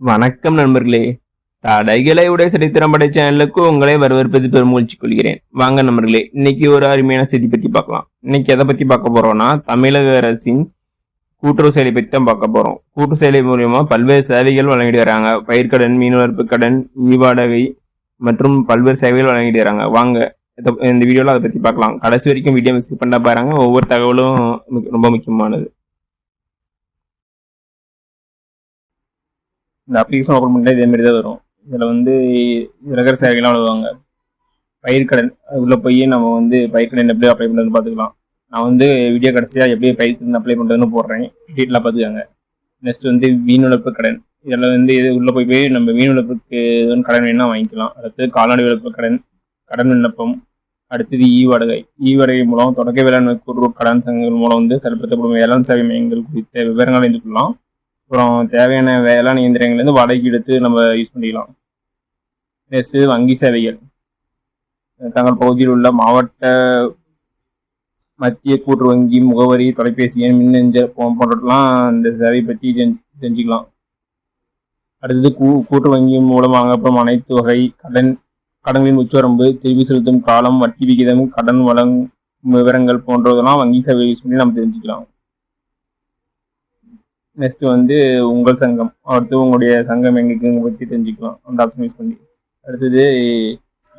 வணக்கம் நண்பர்களே. தடைகளை உடைய சரித்திரம் படை சேனலுக்கு உங்களை வரவேற்பது பெருமூழ்ச்சி கொள்கிறேன். வாங்க நண்பர்களே இன்னைக்கு ஒரு அருமையான செய்தி பத்தி பார்க்கலாம். இன்னைக்கு எதை பத்தி பார்க்க போறோம்னா தமிழக அரசின் கூட்டுறவு செயலை பத்தி தான் பார்க்க போறோம். கூட்டு செயலை மூலியமா பல்வேறு சேவைகள் வழங்கிட்டு வராங்க. பயிர்க்கடன் மீன் வளர்ப்பு கடன் ஈ வாடகை மற்றும் பல்வேறு சேவைகள் வழங்கிட்டு வராங்க. வாங்க இந்த வீடியோல அதை பத்தி பார்க்கலாம். கடைசி வரைக்கும் வீடியோ மிஸ் பண்ண பாருங்க. ஒவ்வொரு தகவலும் ரொம்ப முக்கியமானது. இந்த அப்ளிகேஷன் ஓப்பன் பண்ணிட்டா இதே மாதிரி தான் வரும். இதில் வந்து ரகர் சேவைகள்லாம் வழுவாங்க பயிர்க்கடன் அது போய் நம்ம வந்து பயிர்க்கடன் எப்படி அப்ளை பண்ணுறதுன்னு பார்த்துக்கலாம். நான் வந்து வீடியோ கடைசியாக எப்படி பயிர்க்கடன் அப்ளை பண்ணுறதுன்னு போடுறேன். டீட்டெயிலாக பார்த்துக்காங்க. நெக்ஸ்ட் வந்து மீன் வளர்ப்பு கடன். இதில் வந்து இது உள்ளே போய் போய் நம்ம மீன் வளர்ப்புக்கு எதுவும் கடன் வேணால் வாங்கிக்கலாம். அடுத்து கால்நடை விழப்பு கடன் கடன் விண்ணப்பம். அடுத்தது ஈ வாடகை ஈ வாடகை மூலம் தொடக்க வேளாண்மை கூட்டுறவு கடன் சங்கங்கள் மூலம் வந்து செயல்படுத்தப்படும் வேளாண் சேவை மையங்கள் குறித்த விவரங்களை அறிந்து கொள்ளலாம் அப்புறம் தேவையான வேளாண் இயந்திரங்கள்லேருந்து வாடகைக்கு எடுத்து நம்ம யூஸ் பண்ணிக்கலாம். ப்ளஸ்ஸு வங்கி சேவைகள். தங்கள் பகுதியில் உள்ள மாவட்ட மத்திய கூட்டுறவு வங்கி முகவரி தொலைபேசி எண் மின்னஞ்சல் போன்றவற்றெல்லாம் இந்த சேவை பற்றி செஞ்சு தெரிஞ்சுக்கலாம். அடுத்தது கூ கூட்டு வங்கி மூலம் வாங்கப்படும் அனைத்து வகை கடன் கடன்களின் உச்சவரம்பு திருப்பி செலுத்தும் காலம் வட்டி விகிதம் கடன் வழங்கும் விவரங்கள் போன்றதெல்லாம் வங்கி சேவை யூஸ் பண்ணி நம்ம தெரிஞ்சுக்கலாம். நெக்ஸ்ட் வந்து உங்கள் சங்கம். அடுத்து உங்களுடைய சங்கம் எங்களுக்கு பற்றி தெரிஞ்சுக்கலாம். அந்த ஆப்ஷன் யூஸ் பண்ணி அடுத்தது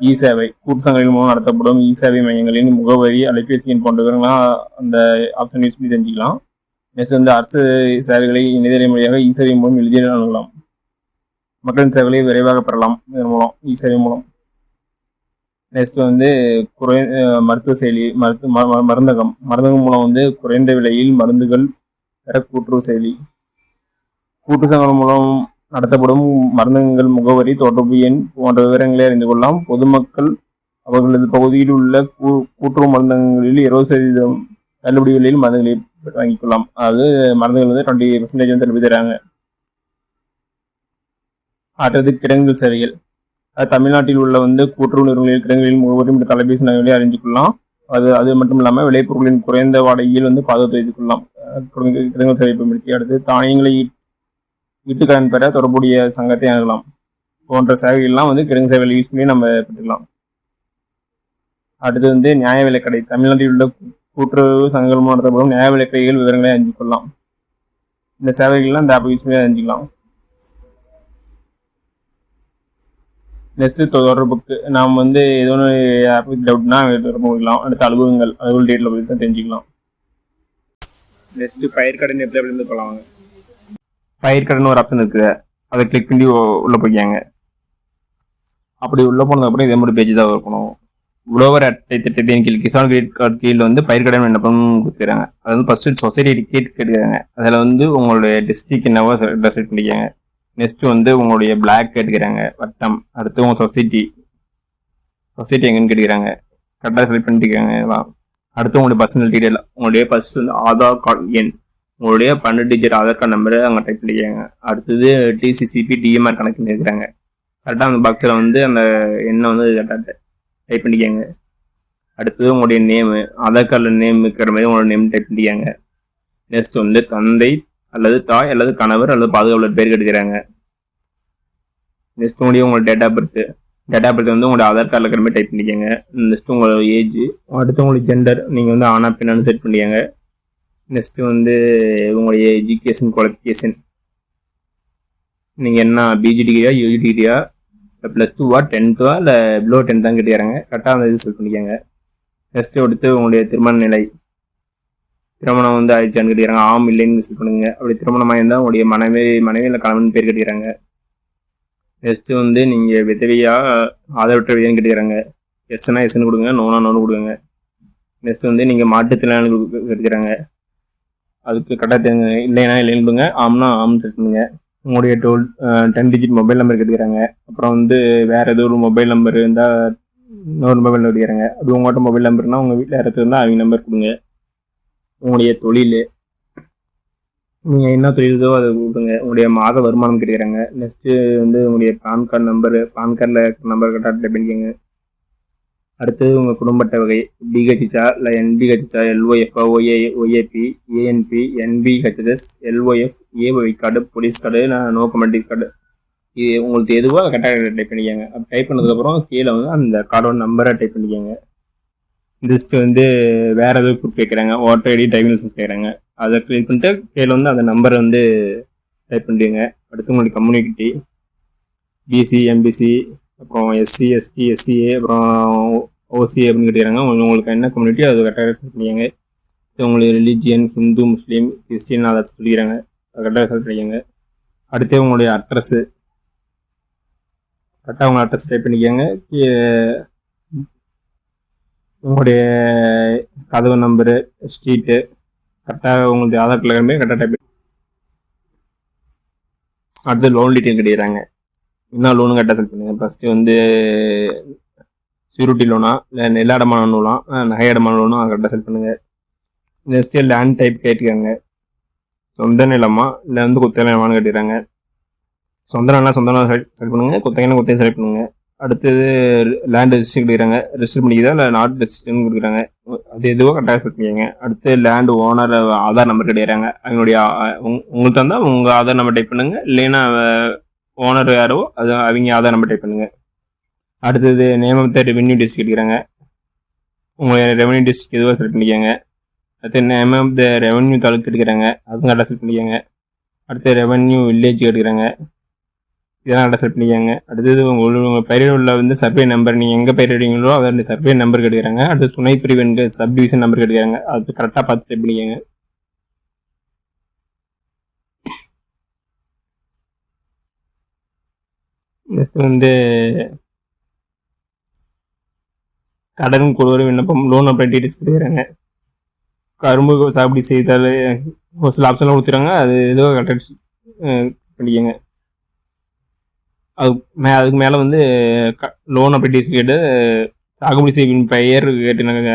இ சேவை கூட்டு சங்கங்களின் மூலம் நடத்தப்படும் இ சேவை மையங்களின் முகவரி அலைபேசி எண் போன்ற அந்த ஆப்ஷன் யூஸ் பண்ணி தெரிஞ்சுக்கலாம். நெக்ஸ்ட் வந்து அரசு சேவைகளை இணையதள வழியாக இ சேவை மூலம் எளிதில் அணுகலாம். மக்களின் சேவைகளை விரைவாக பெறலாம். இதன் மூலம் இ சேவை மூலம். நெக்ஸ்ட் வந்து குறை மருத்துவ செயலி மருத்துவ ம- ம- மருந்தகம். மருந்தகம் மூலம் வந்து குறைந்த விலையில் மருந்துகள் பெற கூட்டுறவு செயலி. கூட்டு சங்கம் மூலம் நடத்தப்படும் மருந்தகங்கள் முகவரி தொடர்பு எண் போன்ற விவரங்களை அறிந்து கொள்ளலாம். பொதுமக்கள் அவர்களது பகுதியில் உள்ள கூ- கூட்டுறவு மருந்தகங்களில் இருபது சதவீதம் தள்ளுபடி விலையில் மருந்துகளை வாங்கிக் கொள்ளலாம். அதாவது மருந்துகள் வந்து டுவெண்ட்டி பர்சன்டேஜ் வந்து தள்ளுபடி தராங்க. அடுத்தது கிடங்குகள் சேவைகள். அது தமிழ்நாட்டில் உள்ள வந்து கூட்டுறவு நிறுவனங்களில் கிடங்குகளில் முகவரி மற்றும் தொலைபேசி நகர்களை அறிந்து கொள்ளலாம். அது அது மட்டும் இல்லாமல் விளைபொருட்களின் குறைந்த வாடகையில் வந்து பாதுகாத்து வைத்துக் கொள்ளலாம். அஹ் சேவை பயன்படுத்தி அடுத்து தானியங்களை வீட்டுக்கடன் பெற தொடர்புடைய சங்கத்தை அணுகலாம். போன்ற சேவைகள்லாம் வந்து கிடங்கு சேவையில் யூஸ் பண்ணி நம்ம பெற்றுக்கலாம். அடுத்து வந்து நியாய விலைக்கடை தமிழ்நாட்டில் உள்ள கூட்டுறவு சங்கங்கள் மூலம் நடத்தப்படும் நியாய விலைக்கடைகள் விவரங்களை அறிஞ்சு கொள்ளலாம். இந்த சேவைகள்லாம் இந்த ஆப் யூஸ் பண்ணி அறிஞ்சிக்கலாம். நெக்ஸ்ட் தொடர்புக்கு நாம் வந்து ஏதோ ஒன்று ஆப் டவுட்னா தொடர்பு கொள்ளலாம் அடுத்த அலுவலகங்கள் அலுவல் டேட்டில் போய் தான் தெரிஞ்சுக்கலாம். நெக்ஸ்ட் பயிர்கடன் எப்படி எப்படி இருந்து போகலாம் பயிர்கடன் ஒரு ஆப்ஷன் இருக்குது அதை கிளிக் பண்ணி உள்ளே போய்க்காங்க. அப்படி உள்ளே போனதுக்கப்புறம் இதே மாதிரி பேஜ் தான் இருக்கணும். உழவர் அட்டை திட்டத்தின் கீழ் கிசான் கிரெடிட் கார்டு கீழ் வந்து பயிர்கடன் விண்ணப்பம் கொடுத்துறாங்க அது வந்து ஃபர்ஸ்ட் சொசைட்டி கேட்டு கேட்டுக்கிறாங்க. அதில் வந்து உங்களுடைய டிஸ்ட்ரிக் என்னவோ செலக்ட் பண்ணிக்காங்க நெக்ஸ்ட் வந்து உங்களுடைய பிளாக் கேட்டுக்கிறாங்க. வட்டம். அடுத்து உங்கள் சொசைட்டி சொசைட்டி எங்கேன்னு கேட்டுக்கிறாங்க. கரெக்டாக செலக்ட் பண்ணிட்டுருக்காங்க இதெல்லாம் அடுத்து உங்களுடைய பர்சனல் டீடைல் உங்களுடைய ஃபர்ஸ்ட் வந்து ஆதார் கார்டு எண் உங்களுடைய பன்னெண்டு டிஜிட் ஆதார் கார்டு நம்பரை அங்கே டைப் பண்ணிக்கிறாங்க அடுத்தது டிசிசிபி டிஎம்ஆர் கணக்கு இருக்கிறாங்க கரெக்டாக அந்த பாக்ஸில் வந்து அந்த எண்ணை வந்து கரெக்டாக டைப் பண்ணிக்கோங்க. அடுத்தது உங்களுடைய நேமு ஆதார் கார்டில் நேம் இருக்கிற மாதிரி உங்களோட நேம் டைப் பண்ணிக்கோங்க. நெக்ஸ்ட் வந்து தந்தை அல்லது தாய் அல்லது கணவர் அல்லது பாதுகாவலர் பேர் கெடுக்கிறாங்க நெக்ஸ்ட் உங்களுடைய உங்களோட date of birth data of birth வந்து உங்களோட ஆதார் கார்டில் இருக்கிற மாதிரி டைப் பண்ணிக்கோங்க. நெக்ஸ்ட்டு உங்களோட ஏஜ் அடுத்து உங்களுக்கு ஜெண்டர் நீங்கள் வந்து ஆனா பெண்ணான்னு செட் பண்ணிக்கோங்க. நெக்ஸ்ட்டு வந்து உங்களுடைய எஜுகேஷன் குவாலிஃபிகேஷன் நீங்கள் என்ன பிஜி டிகிரியா யூஜி டிகிரியா இல்லை ப்ளஸ் டூவா டென்த்துவா இல்லை பிலோ டென்த் தான் கேட்டுக்கிறாங்க கரெக்டாக அந்த இது செலக்ட் பண்ணிக்கோங்க. நெக்ஸ்ட்டு அடுத்து உங்களுடைய திருமண நிலை. திருமணம் வந்து ஆயிடுச்சான்னு கேட்டுக்கிறாங்க ஆம் இல்லைன்னு செலக்ட் பண்ணுங்க. அப்படி திருமணமாக இருந்தால் உங்களுடைய மனைவி மனைவி இல்லை கணவன் பேர் கேட்டுக்கிறாங்க. நெக்ஸ்ட் வந்து நீங்கள் விதவையா ஆதரவற்ற விதைன்னு கேட்டுக்கிறாங்க. எஸ்னா எஸ்ன்னு கொடுங்க நோனா நோனு கொடுங்க. நெக்ஸ்ட் வந்து நீங்கள் மாற்றுத்திறனாளி கேட்டுக்கிறாங்க. அதுக்கு கரெக்டாக தெரிஞ்சு இல்லைன்னா இல்லைன்னு கொடுங்க ஆம்னா ஆம் தட்டுங்க. உங்களுடைய டோல் டென் டிஜிட் மொபைல் நம்பர் கேட்டுக்கிறாங்க. அப்புறம் வந்து வேற ஏதோ ஒரு மொபைல் நம்பர் இருந்தால் இன்னொரு மொபைல் நம்பர் கேட்குறாங்க அப்படி உங்கள்கிட்ட மொபைல் நம்பர்னா உங்கள் வீட்டில் யாராவது இருந்தால் அவங்க நம்பர் கொடுங்க. உங்களுடைய தொழில் நீங்கள் என்ன தொழில் அதை கொடுங்க உங்களுடைய மாத வருமானம் கேட்குறாங்க நெக்ஸ்ட்டு வந்து உங்களுடைய பான் கார்டு நம்பரு பான் கார்டில் இருக்கிற நம்பர் கரெக்டாக டைப் பண்ணிக்கோங்க. அடுத்தது உங்கள் குடும்ப அட்டை வகை பிஹெச்ஹா இல்லை என்பிஹெச்ஹா எல்ஓஎஃப்ஆ OA OAP ANP NPHS LOF AY card police card no கமெண்டிக் card இது உங்களுக்கு எதுவோ கரெக்டாக டைப் பண்ணிக்கோங்க. டைப் பண்ணதுக்கப்புறம் கீழே வந்து அந்த கார்டோட நம்பரை டைப் பண்ணிக்கோங்க. ஜஸ்ட் வந்து வேற ஏதாவது ப்ரூஃப் கேட்குறாங்க ஓட்டர் ஐடி டிரைவிங் லைசன்ஸ் கேட்குறாங்க அதை கிளிக் பண்ணிட்டு கீழே வந்து அந்த நம்பரை வந்து டைப் பண்ணிடுங்க. அடுத்து உங்களுக்கு கம்யூனிட்டி பிசி எம்பிசி அப்புறம் எஸ்சி எஸ்டி எஸ்சிஏ அப்புறம் ஓசி அப்படின்னு கேட்டுக்கிறாங்க. உங்களுக்கு உங்களுக்கு என்ன கம்யூனிட்டி அது கரெக்டாக செலக்ட் பண்ணிக்கங்க. உங்களுக்கு ரிலீஜியன் ஹிந்து முஸ்லீம் கிறிஸ்டின் அதை சொல்லிக்கிறாங்க. அதை கரெக்டாக செலக்ட் பண்ணிக்கோங்க. அடுத்து உங்களுடைய அட்ரஸ்ஸு கரெக்டாக உங்கள் அட்ரஸ் டைப் பண்ணிக்கோங்க. உங்களுடைய கதவு நம்பரு ஸ்ட்ரீட்டு கரெக்டாக உங்களுடைய ஆதார் கார்டில் கிளம்பி கரெக்டாக டைப் அடுத்து லோன் டீட்டெயில் கிடைக்கிறாங்க என்ன லோனு கரெக்டாக செலக்ட் பண்ணுங்க? ஃபஸ்ட்டு வந்து சியூரிட்டி லோனா இல்லை நில அடமான லோனா நகை அடமான லோனா கரெக்டாக செலக்ட் பண்ணுங்க. நெக்ஸ்ட்டு லேண்ட் டைப் கேட்டுக்காங்க சொந்த நிலமா? இல்லை வந்து குத்தகை நிலமானு கேட்டுக்கிறாங்க. சொந்த நிலம் சொந்த நிலம் செலக்ட் பண்ணுங்க. குத்தகைனா குத்தையும் செலக்ட் பண்ணுங்க. அடுத்தது லேண்ட் ரெஜிஸ்டர் கொடுக்குறாங்க. ரெஜிஸ்டர் பண்ணிக்கிறதா இல்லை நாட் ரெஜிஸ்டர்னு கொடுக்குறாங்க. அது எதுவோ கரெக்டாக செலக்ட் பண்ணிக்கோங்க. அடுத்து லேண்ட் ஓனர் ஆதார் நம்பர் கிடையாங்க அவங்களுடைய உங்களுக்கு தந்தால் உங்கள் ஆதார் நம்பர் டைப் பண்ணுங்க. இல்லைன்னா ஓனர் யாரோ அது அவங்க ஆதார் நம்பர் டைப் பண்ணுங்க. அடுத்தது name of the revenue district எடுக்கிறாங்க உங்களுடைய ரெவென்யூ டிஸ்ட்ரிக் எதுவோ செலக்ட் பண்ணிக்கோங்க. அடுத்து name of the revenue taluk எடுக்கிறாங்க அதுவும் கரெக்டாக செலக்ட் பண்ணிக்கோங்க. அடுத்து ரெவென்யூ வில்லேஜ் எடுக்கிறாங்க இதெல்லாம் கரெக்டாக செலக்ட் அடுத்தது உங்கள் உங்கள் பயிரிட உள்ள வந்து சர்வே நம்பர் நீங்கள் எங்கே பெயரிடுங்களோ அதோட சர்வே நம்பர் கேட்குறாங்க அடுத்து துணை பிரிவு சப் டிவிஷன் நம்பர் கெடுக்கிறாங்க. அது கரெக்டாக பார்த்து டைப் பண்ணிக்கோங்க நெக்ஸ்ட் வந்து கடன் கொடுவர விண்ணப்பம் லோன் அப்புறம் டீட்டெயில்ஸ் கொடுக்குறாங்க. கரும்பு சாப்பிடி செய்தால் ஒரு சில ஆப்ஷன்லாம் கொடுத்துறாங்க அது ஏதோ கரெக்டாக பண்ணிக்கோங்க அது மே அதுக்கு மேலே வந்து லோன் அப்ளிகேஷன் கேட்டு சாகுபடி செய்யும் பெயர் கேட்டுனாங்க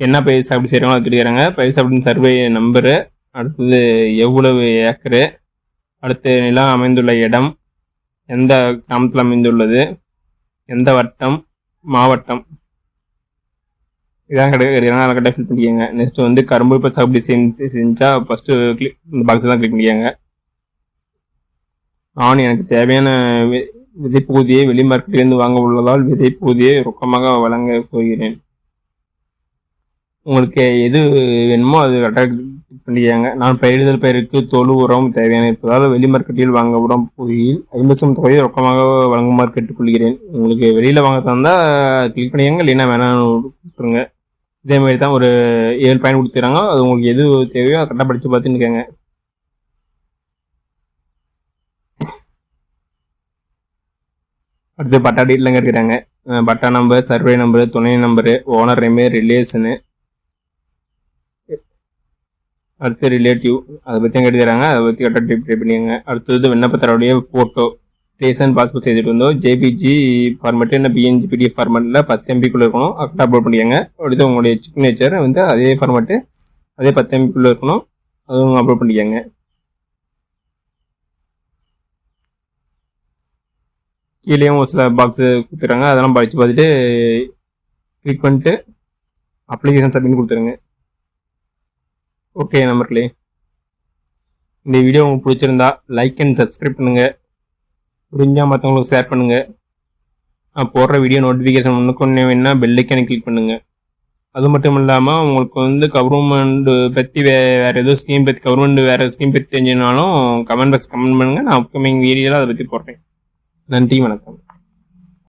என்ன பயிர் சாகுபடி செய்கிறாங்களோ அது கேட்டுக்கிறாங்க பயிர் சாப்பிடும் சர்வே நம்பரு அடுத்தது எவ்வளவு ஏக்கரு அடுத்து நிலம் அமைந்துள்ள இடம் எந்த கிராமத்தில் அமைந்துள்ளது எந்த வட்டம் மாவட்டம். இதான் கிடையாது அதை கரெக்டாக ஃபில் பண்ணிக்கோங்க. நெக்ஸ்ட் வந்து கரும்பு இப்போ சாகுபடி செஞ்சு செஞ்சால் ஃபஸ்ட்டு கிளிக் இந்த பாக்ஸ் தான் கிளிக் பண்ணிக்கோங்க. நான் எனக்கு தேவையான வி- விதைப்பகுதியை வெளிமார்க்கெட்டிலிருந்து வாங்க உள்ளதால் விதைப்பகுதியை ரொக்கமாக வழங்க போகிறேன். உங்களுக்கு எது வேணுமோ அது கரெக்டாக பண்ணிக்காங்க. நான் பயிரிடுதல் பயிருக்கு தொழு உரம் தேவையான இருப்பதால் வெளி மார்க்கெட்டில் வாங்க உரம் போகையில் ஐம்பது சம் தொகையை ரொக்கமாக வழங்குமாறு கேட்டுக்கொள்கிறேன் உங்களுக்கு வெளியில் வாங்க தந்தால் கிளிக் பண்ணிக்கோங்க. இல்லைன்னா வேணாம் கொடுத்துருங்க. இதே மாதிரி தான் ஒரு ஏழு பாயிண்ட் கொடுத்துறாங்க. அது உங்களுக்கு எது தேவையோ அதை கரெக்டாக படித்து பார்த்துன்னு அடுத்து பட்டா டீட்டெயிலுங்க இருக்கிறாங்க பட்டா நம்பர் சர்வே நம்பர் துணை நம்பரு ஓனர் நேமு ரிலேஷனு அடுத்து ரிலேட்டிவ் அதை பற்றி கேட்டுக்கிறாங்க அதை பற்றி கரெக்டாக டைப் டைப் பண்ணிக்கோங்க. அடுத்தது விண்ணப்பத்தருடைய ஃபோட்டோ ரேஷன் பாஸ்போர்ட் செய்துட்டு வந்தோம் ஜேபிஜி ஃபார்மேட்டு என்ன பிஎன்ஜி பிடிஎஃப் ஃபார்மேட்டில் பத்து எம்பிக்குள்ளே இருக்கணும். கரெக்டாக அப்லோட் பண்ணிக்கோங்க. அடுத்து உங்களுடைய சிக்னேச்சர் வந்து அதே ஃபார்மேட்டு அதே பத்து எம்பிக்குள்ளே இருக்கணும். அதுவும் அப்லோட் பண்ணிக்கோங்க. கீழேயும் ஒரு சில பாக்ஸு கொடுத்துருக்காங்க. அதெல்லாம் படித்து பார்த்துட்டு கிளிக் பண்ணிட்டு அப்ளிகேஷன் சப்மிட் கொடுத்துருங்க. ஓகே நம்பர்களே இந்த வீடியோ உங்களுக்கு பிடிச்சிருந்தா லைக் அண்ட் சப்ஸ்கிரைப் பண்ணுங்கள் புரிஞ்சால் மற்றவங்களுக்கு ஷேர் பண்ணுங்கள் நான் போடுற வீடியோ நோட்டிஃபிகேஷன் ஒன்றுக்கு ஒன்று வேணா பெல்லைக்கனை கிளிக் பண்ணுங்கள் அது மட்டும் இல்லாமல் உங்களுக்கு வந்து கவர்மெண்ட் பற்றி வே வேறு ஏதோ ஸ்கீம் பற்றி கவர்மெண்ட் வேறு ஸ்கீம் பற்றி தெரிஞ்சுனாலும் கமெண்ட் பாக்ஸ் கமெண்ட் பண்ணுங்கள் நான் அப்கமிங் வீடியோவில் அதை பற்றி போடுறேன். நன்றி வணக்கம்.